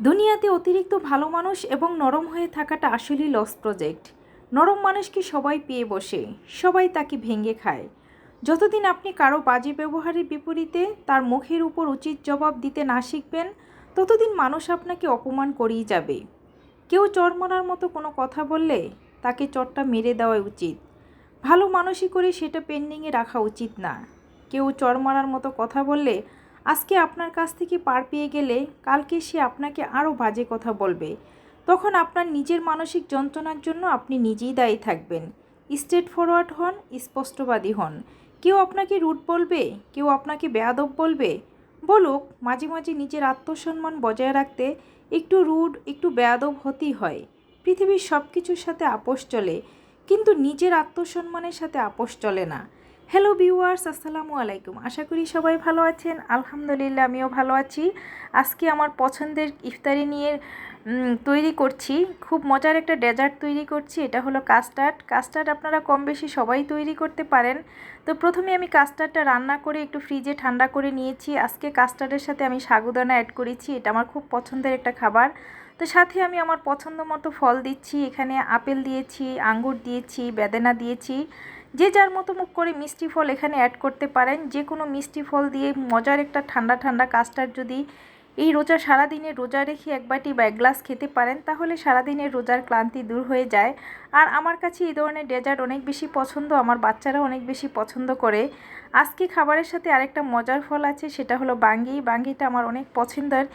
দুনিয়াতে অতিরিক্ত ভালো মানুষ এবং নরম হয়ে থাকাটা আসলেই লস প্রজেক্ট নরম মানুষকে সবাই পেয়ে বসে, সবাই তাকে ভেঙে খায়। যতদিন আপনি কারও বাজে ব্যবহারের বিপরীতে তার মুখের উপর উচিত জবাব দিতে না শিখবেন, ততদিন মানুষ আপনাকে অপমান করেই যাবে। কেউ চর মারার মতো কোনো কথা বললে তাকে চরটা মেরে দেওয়া উচিত। ভালো মানুষই করে সেটা পেন্ডিংয়ে রাখা উচিত না। কেউ চর মারার মতো কথা বললে আজকে আপনার কাছ থেকে পার পেয়ে গেলে কালকে সে আপনাকে আরও বাজে কথা বলবে। তখন আপনার নিজের মানসিক যন্ত্রণার জন্য আপনি নিজেই দায়ী থাকবেন। স্ট্রেট ফরওয়ার্ড হন, স্পষ্টবাদী হন। কেউ আপনাকে রুট বলবে, কেউ আপনাকে বেয়াদব বলবে। বলুক, মাঝে মাঝে নিজের আত্মসম্মান বজায় রাখতে একটু রুড, একটু বেয়াদব হতেই হয়। পৃথিবীর সব কিছুর সাথে আপোষ চলে, কিন্তু নিজের আত্মসম্মানের সাথে আপোষ চলে না। হ্যালো ভিউয়ার্স আসসালামু আলাইকুম। আশা করি সবাই ভালো আছেন। আলহামদুলিল্লাহ, আমিও ভালো আছি। আজকে আমার পছন্দের ইফতারি নিয়ে তৈরি করছি। খুব মজার একটা ডেজার্ট তৈরি করছি। এটা হলো কাস্টার্ড কাস্টার্ড আপনারা কম বেশি সবাই তৈরি করতে পারেন। তো প্রথমে আমি কাস্টার্ডটা রান্না করে একটু ফ্রিজে ঠান্ডা করে নিয়েছি। আজকে কাস্টার্ডের সাথে আমি সাগুদানা অ্যাড করেছি। এটা আমার খুব পছন্দের একটা খাবার। তো সাথে আমি আমার পছন্দ মতো ফল দিচ্ছি। এখানে আপেল দিয়েছি, আঙ্গুর দিয়েছি, বেদানা দিয়েছি। যে যার মতো মুখ করে মিষ্টি ফল এখানে অ্যাড করতে পারেন, যে কোনো মিষ্টি ফল দিয়ে মজার একটা ঠান্ডা ঠান্ডা কাস্টার্ড যদি এই রোজা সারাদিনে রোজা রেখে এক বাটি বা এক গ্লাস খেতে পারেন, তাহলে সারাদিনের রোজার ক্লান্তি দূর হয়ে যায়। আর আমার কাছে এই ধরনের ডেজার্ট অনেক বেশি পছন্দ, আমার বাচ্চারা অনেক বেশি পছন্দ করে। আজকে খাবারের সাথে আরেকটা মজার ফল আছে, সেটা হলো বাঙ্গি। বাঙ্গিটা আমার অনেক পছন্দের।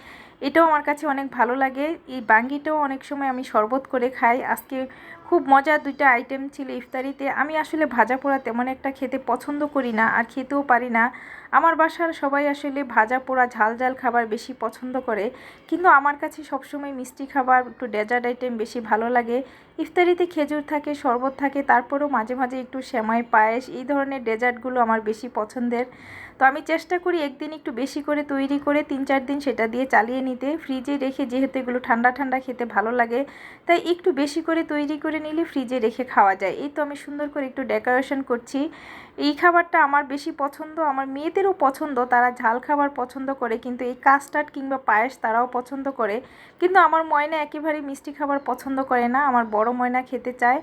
এটাও আমার কাছে অনেক ভালো লাগে। এই বাঙ্গিটাও অনেক সময় আমি শরবত করে খাই। আজকে খুব মজার দুইটা আইটেম ছিল ইফতারিতে। আমি আসলে ভাজা পোড়া তেমন একটা খেতে পছন্দ করি না আর খেতেও পারি না। আমার বাসার সবাই আসলে ভাজা পোড়া ঝাল ঝাল খাবার বেশি পছন্দ করে। কিন্তু আমার কাছে সবসময় মিষ্টি খাবার, একটু ডেজার্ট আইটেম বেশি ভালো লাগে। ইফতারিতে খেজুর থাকে, শরবত থাকে, তারপরেও মাঝে মাঝে একটু সেমাই, পায়েস এই ধরনের ডেজার্টগুলো আমার বেশি পছন্দের তো আমি চেষ্টা করি একদিন একটু বেশি করে তৈরি করে তিন চার দিন সেটা দিয়ে চালিয়ে নিতে। ফ্রিজে রেখে যেহেতু এগুলো ঠান্ডা ঠান্ডা খেতে ভালো লাগে, তাই একটু বেশি করে তৈরি করে নিলে ফ্রিজে রেখে খাওয়া যায়। এই তো আমি সুন্দর করে একটু ডেকোরেশন করছি। এই খাবারটা আমার বেশি পছন্দ, আমার মেয়েদেরও পছন্দ, তারা ঝাল খাবার পছন্দ করে, কিন্তু এই কাস্টার্ড কিংবা পায়েস তারাও পছন্দ করে। কিন্তু আমার ময়না একেবারেই মিষ্টি খাবার পছন্দ করে না, আমার বড় ময়না খেতে চায়।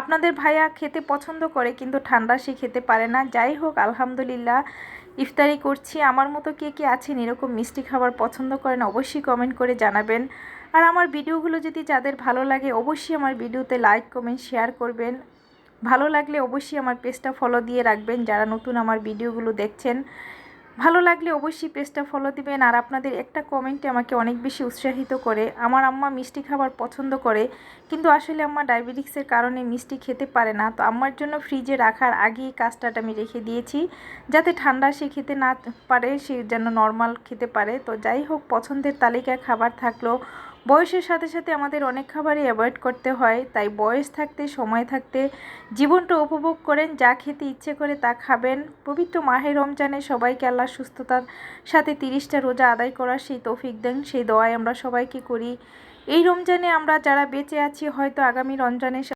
আপনাদের ভাইয়া খেতে পছন্দ করে, কিন্তু ঠান্ডা সে খেতে পারে না। যাই হোক, আলহামদুলিল্লাহ। ইফতারি করছি, আমার মতো কে কে আছেন, এরকম মিষ্টি খাবার পছন্দ করেন অবশ্যই কমেন্ট করে জানাবেন। আর আমার ভিডিওগুলো যদি যাদের ভালো লাগে, অবশ্যই আমার ভিডিওতে লাইক কমেন্ট শেয়ার করবেন। ভালো লাগলে অবশ্যই আমার পেজটা ফলো দিয়ে রাখবেন, যারা নতুন আমার ভিডিওগুলো দেখছেন। ভালো লাগলে অবশ্যই পেজটা ফলো দিবেন আর আপনাদের একটা কমেন্টে আমাকে অনেক বেশি উৎসাহিত করে। আমার আম্মা মিষ্টি খাবার পছন্দ করে, কিন্তু আসলে আম্মা ডায়াবেটিক্সের কারণে মিষ্টি খেতে পারে না। তো আম্মার জন্য ফ্রিজে রাখার আগেই কাজটাটা আমি রেখে দিয়েছি, যাতে ঠান্ডা সে খেতে না পারে, সে যেন নর্মাল খেতে পারে। তো যাই হোক, পছন্দের তালিকায় খাবার থাকলেও বয়সের সাথে সাথে আমাদের অনেক খাবারই অ্যাভয়েড করতে হয়, তাই বয়স থাকতে, সময় থাকতে, জীবনটা উপভোগ করেন, যা খেতে ইচ্ছে করে তা খাবেন। পবিত্র মাহে রমজানে সবাইকে আল্লাহ সুস্থতার সাথে তিরিশটা রোজা আদায় করার সেই তৌফিক দেন, সেই দোয়াই আমরা সবাইকে করি। এই রমজানে আমরা যারা বেঁচে আছি, হয়তো আগামী রমজানে